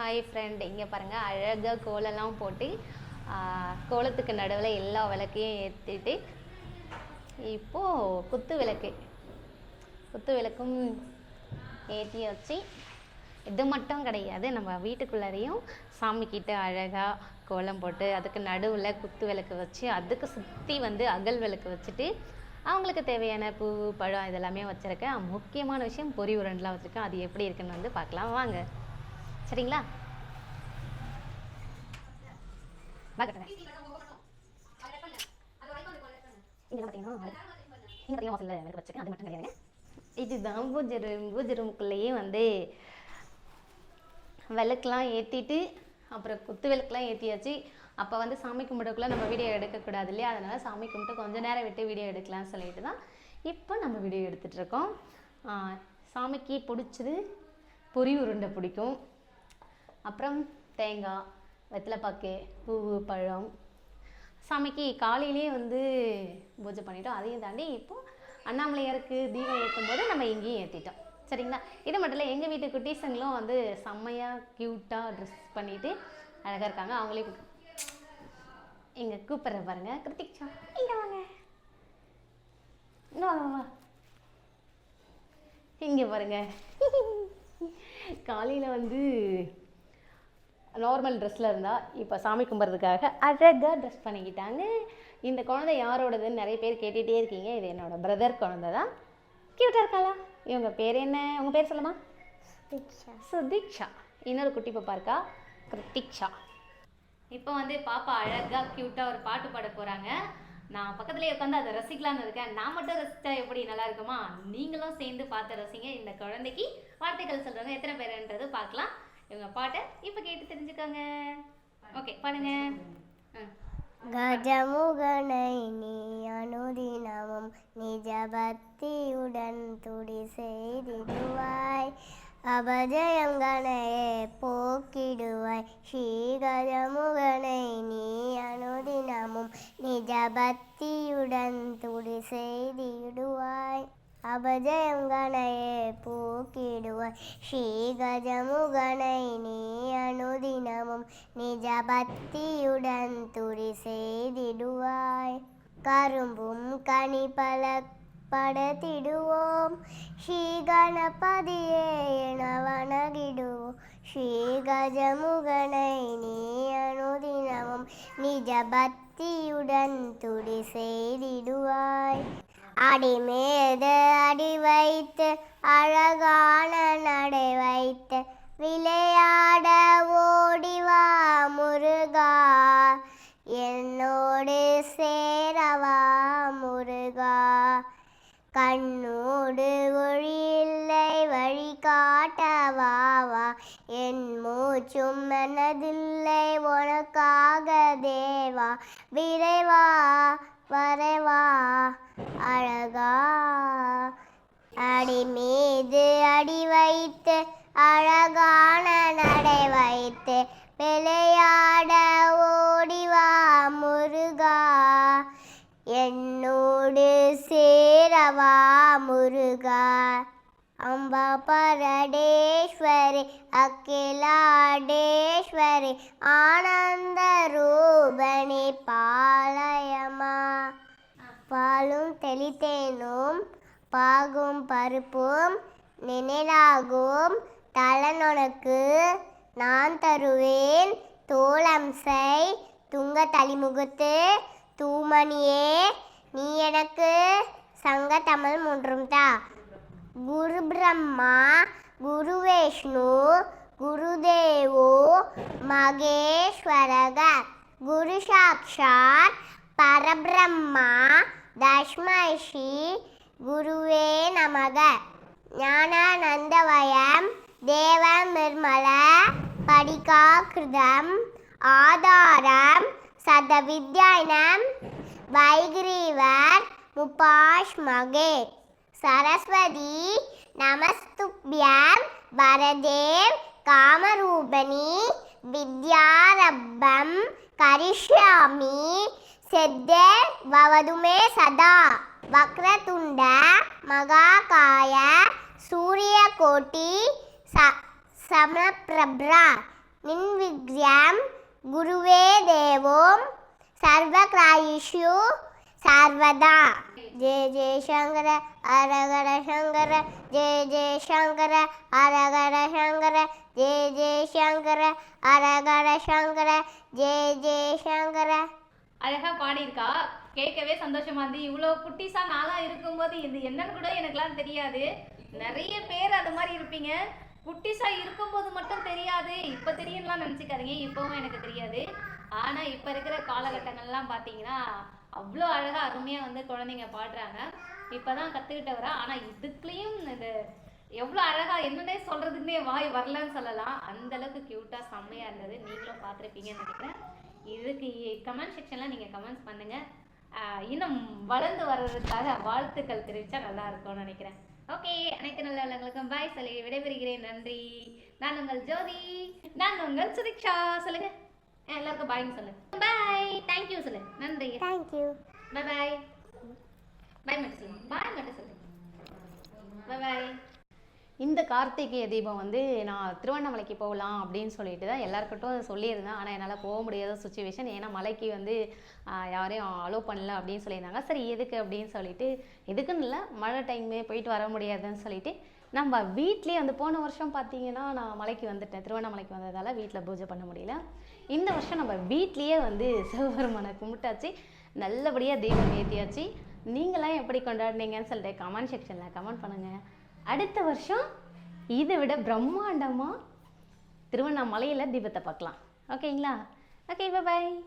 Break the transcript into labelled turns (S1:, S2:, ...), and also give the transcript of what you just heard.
S1: Hi friend இங்கே பாருங்கள் அழகாக கோலம்லாம் போட்டு கோலத்துக்கு நடுவில் எல்லா விளக்கையும் ஏற்றிட்டு இப்போது குத்து விளக்கு. குத்து விளக்கும் ஏற்றி வச்சு இது மட்டும் கிடையாது. நம்ம வீட்டுக்குள்ளாரையும் சாமிக்கிட்ட அழகாக கோலம் போட்டு அதுக்கு நடுவில் குத்து விளக்கு வச்சு அதுக்கு சுற்றி வந்து அகல் விளக்கு வச்சுட்டு அவங்களுக்கு தேவையான பூ பழம் இதெல்லாமே வச்சுருக்கேன். முக்கியமான விஷயம் பொறி உரண்டெலாம் வச்சுருக்கேன். அது எப்படி இருக்குன்னு வந்து பார்க்கலாம். வாங்க. சரிங்களா? வாங்க இங்கே பார்த்தீங்கன்னா இங்கே பார்த்தீங்கன்னா வாசலில் விளக்கு வச்சுருக்கேன். அது மட்டும் கிடையாதுங்க. இதுதான் பூஜை ரூம் பூஜை ரூமுக்குள்ளேயே வந்து விளக்குலாம் ஏற்றிட்டு அப்புறம் குத்து விளக்குலாம் ஏற்றியாச்சு அப்போ வந்து சாமி கும்பிடக்குள்ளே நம்ம வீடியோ எடுக்கக்கூடாது இல்லையா? அதனால் சாமி கும்பிட்டு கொஞ்சம் நேரம் விட்டு வீடியோ எடுக்கலாம்னு சொல்லிட்டு தான் இப்போ நம்ம வீடியோ எடுத்துகிட்டு இருக்கோம். சாமிக்கு பிடிச்சது பொரி உருண்டை பிடிக்கும். அப்புறம் தேங்காய் வெத்தலைப்பாக்கு பூவு பழம். சாமிக்கு காலையிலேயே வந்து பூஜை பண்ணிட்டோம். அதையும் தாண்டி இப்போ அண்ணாமலையாருக்கு தீபம் ஏற்றும் போது நம்ம இங்கேயும் ஏற்றிட்டோம் சரிங்களா? இது மட்டும் இல்லை எங்கள் வீட்டு குட்டீஸுங்களும் வந்து செம்மையாக க்யூட்டாக ட்ரெஸ் பண்ணிட்டு அழகாக இருக்காங்க. அவங்களே கூப்பிட்டு இங்கே கூப்பிட்ற பாருங்க. கிருத்திக்ஷா இங்கே வாங்க. இன்னும் வாங்க வா இங்கே பாருங்க. காலையில் வந்து நார்மல் ட்ரெஸ்ஸில் இருந்தா இப்போ சாமி கும்பிட்றதுக்காக அழகாக ட்ரெஸ் பண்ணிக்கிட்டாங்க. இந்த குழந்தை யாரோடதுன்னு நிறைய பேர் கேட்டுகிட்டே இருக்கீங்க. இது என்னோட பிரதர் குழந்தை தான். க்யூட்டாக இருக்காளா? இவங்க பேர் என்ன? உங்கள் பேர் சொல்லுமா? சுதீக்ஷா. இன்னொரு குட்டி பாப்பா இருக்கா? கிருத்திக்ஷா. இப்போ வந்து பாப்பா அழகாக க்யூட்டாக ஒரு பாட்டு பாட போகிறாங்க நான் பக்கத்துலேயே உட்காந்து அதை ரசிக்கலாம்னு இருக்கேன். நான் மட்டும் ரசித்தா எப்படி நல்லா இருக்குமா? நீங்களும் சேர்ந்து பார்த்து ரசிங்க. இந்த குழந்தைக்கு வார்த்தைகள் சொல்கிறவங்க எத்தனை பேருன்றது பார்க்கலாம். இவங்க பாட்டை இப்போ கேட்டு தெரிஞ்சுக்கோங்க. ஓகே பாடுங்க.
S2: கஜமுகனை நீ அனுதினமும் நிஜ பக்தியுடன் துடி செய்திடுவாய். அபஜயங்கனையே போக்கிடுவாய். ஸ்ரீ கஜமுகனை நீ அனுதினமும் நிஜ பக்தியுடன் துடி செய்திடுவாய். அபஜயங்கனையே போக்கிடுவாய் ஸ்ரீ கஜமுகனை நீ அனுதினமும் நிஜ பக்தியுடன் துடி செய்திடுவாய். கரும்பும் கனி பல படத்திடுவோம் ஸ்ரீ கணபதியே என வணங்கிடுவோம் ஸ்ரீ கஜமுகனை நீ அடி மேது அடி வைத்து அழகான நடை வைத்து விளையாட ஓடிவா முருகா. என்னோடு சேரவா முருகா. கண்ணோடு ஒழியில்லை வழி காட்டவாவா என் மூச்சும் மனதில்லை உனக்காக தேவா. விரைவா வரைவா. அழகா. அடி மீது அடி வைத்து அழகான நடை வைத்து விளையாட ஓடிவா முருகா. என்னோடு சேரவா முருகா. அம்பா பரடேஸ்வரி அகிலாடேஸ்வரி ஆனந்த ரூபணி பாலயமா பாலும் தெளித்தேனும் பாகும் பருப்பும் நினைலாகும். தலனொனக்கு நான் தருவேன் தோளம்சை துங்க தலிமுகத்து தூமணியே நீ எனக்கு சங்க தமிழ் மூன்றும் தா. குரு பிரம்மா குரு விஷ்ணு குருதேவோ மகேஸ்வரக குரு சாட்சாத் பரபிரம்மா தஷ்மஷி குருவே நமக. ஞானானந்தவயம் தேவ நிர்மல படிகாகிருதம் ஆதாரம் சதவித்யாயனம் வைகிரீவர் முபாஷ்மகே. சரஸ்வதி நமஸ்துப்யம் வரதேவ் காமரூபணி வித்யாரப்பம் கரிஷ்யாமி சித்தே பவது மே சதா வக்ரதுண்ட மகாகாய சூரியகோட்டி ச சமபிரப்ரா நின்விக்ரியம் குருவே தேவோம் சர்வகிராயிஷு சர்வதா ஜெய ஜெயசங்கர அரகர சங்கர ஜெய ஜெயசங்கர அரகர சங்கர ஜெய ஜெயசங்கர அரகர சங்கர ஜெய ஜெயசங்கர
S1: அழகா பாடியிருக்கா. கேட்கவே சந்தோஷமா இருந்து இவ்வளோ குட்டிஸா நாளா இருக்கும்போது இது என்னன்னு கூட எனக்குலாம் தெரியாது. நிறைய பேர் அது மாதிரி இருப்பீங்க. குட்டிஸா இருக்கும்போது மட்டும் தெரியாது. இப்போ தெரியும்லாம் நினச்சிக்காதீங்க. இப்போவும் எனக்கு தெரியாது. ஆனா இப்போ இருக்கிற காலகட்டங்கள்லாம் பார்த்தீங்கன்னா அவ்வளோ அழகா அருமையா வந்து குழந்தைங்க பாடுறாங்க. இப்பதான் கத்துக்கிட்டவரா. ஆனா இதுக்குலேயும் இந்த எவ்வளோ அழகா என்னன்னே சொல்றதுக்குன்னே வாய் வரலன்னு சொல்லலாம். அந்த அளவுக்கு கியூட்டா செம்மையா இருந்தது. நீங்களும் பார்த்துருப்பீங்கன்னு நினைக்கிறேன். இதுக்கு கமெண்ட் செக்ஷன்ல நீங்க கமெண்ட்ஸ் பண்ணுங்க. ஆஹ் இன்னும் வளர்ந்து வர்றதுக்காக வாழ்த்துக்கள் தெரிவிச்சா நல்லா இருக்கும்னு நினைக்கிறேன். ஓகே அனைத்து நல்ல உள்ளங்களுக்கும் பாய் சொல்லி விடைபெறுகிறேன். நன்றி. நான் உங்கள் ஜோதி. நான் உங்கள் சுதிக்ஷா. சொல்லுங்க. எல்லாருக்கும் பாய்னு சொல்லு. பாய் தேங்க்யூ சொல்லு. நன்றி.
S2: தேங்க்யூ
S1: பாய் பாய் பாய் மட்டும் சொல்லு. பாய் மட்டும் சொல்லு. பாய் பாய் இந்த கார்த்திகை தீபம் வந்து நான் திருவண்ணாமலைக்கு போகலாம் அப்படின்னு சொல்லிட்டு தான் எல்லாருக்கிட்டும் சொல்லியிருந்தேன். ஆனால் என்னால் போக முடியாத சுச்சுவேஷன் ஏன்னா மலைக்கு வந்து யாரையும் அலோவ் பண்ணல அப்படின்னு சொல்லியிருந்தாங்க. சரி எதுக்கு அப்படின்னு சொல்லிட்டு எதுக்குன்னு இல்லை மழை டைமு போயிட்டு வர முடியாதுன்னு சொல்லிட்டு நம்ம வீட்லேயே வந்து போன வருஷம் பார்த்தீங்கன்னா நான் மலைக்கு வந்துட்டேன். திருவண்ணாமலைக்கு வந்ததால் வீட்டில் பூஜை பண்ண முடியல. இந்த வருஷம் நம்ம வீட்லேயே வந்து சிவபெருமானை கும்பிட்டாச்சு. நல்லபடியாக தீபம் ஏற்றியாச்சு நீங்களாம் எப்படி கொண்டாடுனீங்கன்னு சொல்லிட்டு கமெண்ட் செக்ஷனில் கமெண்ட் பண்ணுங்கள் அடுத்த வருஷம் இதை விட பிரம்மாண்டமாக திருவண்ணாமலையில் தீபத்தை பார்க்கலாம். ஓகேங்களா? Okay bye